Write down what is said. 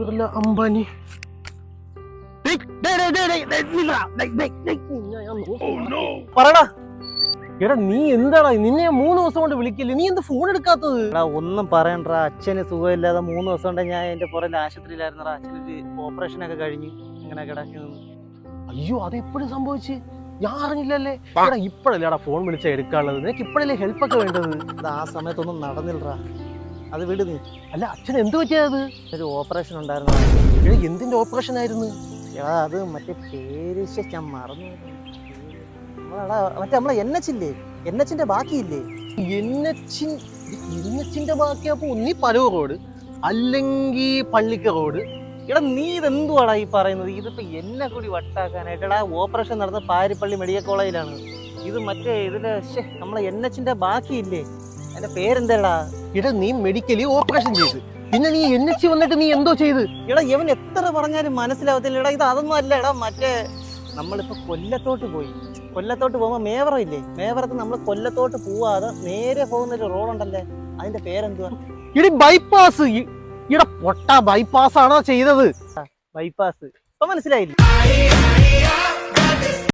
ബിർല അംബാനി. ഞാൻ പറടാ. എടാ നീ എന്താടാ? നിന്നെ മൂന്ന് ദിവസം കൊണ്ട് വിളിക്കില്ല? നീ എന്ത് ഫോൺ എടുക്കാത്തത്? എടാ ഒന്നും പറയണ്ടാ. അച്ഛന് സുഖമില്ലാതെ മൂന്ന് ദിവസം കൊണ്ട് ഞാൻ എന്റെ പുറകിൽ ആശുപത്രിയിലായിരുന്നടാ. അച്ഛനൊരു ഓപ്പറേഷൻ ഒക്കെ കഴിഞ്ഞ് ഇങ്ങനെ കിടക്കി അയ്യോ അത് എപ്പോഴും സംഭവിച്ച്? ഞാൻ അറിഞ്ഞില്ലല്ലേ? എടാ ഇപ്പഴല്ലേടാ ഫോൺ വിളിച്ചാ എടുക്കാനുള്ളത്? നിനക്ക് ഇപ്പഴല്ലേ ഹെൽപ്പൊക്കെ വേണ്ടത്? ആ സമയത്തൊന്നും നടന്നില്ലടാ. അത് വിട് നീ. അല്ല അച്ഛൻ എന്ത് പറ്റിയത് ഒരു ഓപ്പറേഷൻ ഉണ്ടായിരുന്നു എടാ എന്തിന്റെ ഓപ്പറേഷൻ ആയിരുന്നു? എടാ അത് മറ്റേ പേര് ശേഷം ഞാൻ മറന്നു. നമ്മളെടാ മറ്റേ നമ്മളെ എൻ എച്ച് ഇല്ലേ എൻ എച്ചിന്റെ ബാക്കിയില്ലേ? എന്നച്ചിൻ എന്നച്ചിന്റെ ബാക്കിയപ്പോ ഒന്നീ പലവ റോഡ് അല്ലെങ്കിൽ പള്ളിക്ക റോഡ്. എടാ നീ ഇതെന്തുവാടാ ഈ പറയുന്നത്? ഇതിപ്പോ എന്നെ കൂടി വട്ടാക്കാനായിട്ട്. എടാ ഓപ്പറേഷൻ നടന്ന പാരിപ്പള്ളി മെഡിക്കൽ കോളേജിലാണ്. ഇത് മറ്റേ ഇതിന്റെ നമ്മളെ എൻ എച്ചിന്റെ ബാക്കിയില്ലേ? എന്റെ പേരെന്താടാ? എടാ നീ മെഡിക്കലി ഓപ്പറേഷൻ ചെയ്ത്. പിന്നെ നീ എന്നച്ചി വന്നിട്ട് നീ എന്തോ ചെയ്ത്? എടാ ഇവൻ എത്ര പറഞ്ഞാലും മനസ്സിലാവത്തില്ല. എടാ ഇത് അതൊന്നും അല്ല. എടാ മറ്റേ നമ്മളിപ്പോ കൊല്ലത്തോട്ട് പോയി. കൊല്ലത്തോട്ട് പോകുമ്പോ മേവറം ഇല്ലേ? മേവറത്ത് നമ്മൾ കൊല്ലത്തോട്ട് പോവാതെ നേരെ പോകുന്ന ഒരു റോഡുണ്ടല്ലേ? അതിന്റെ പേരെന്തുവാ? ഇടി ബൈപ്പാസ് ഇട പൊട്ട ബൈപ്പാസ് ആണോ ചെയ്തത്? ബൈപ്പാസ് ഇപ്പൊ മനസ്സിലായില്ലേ?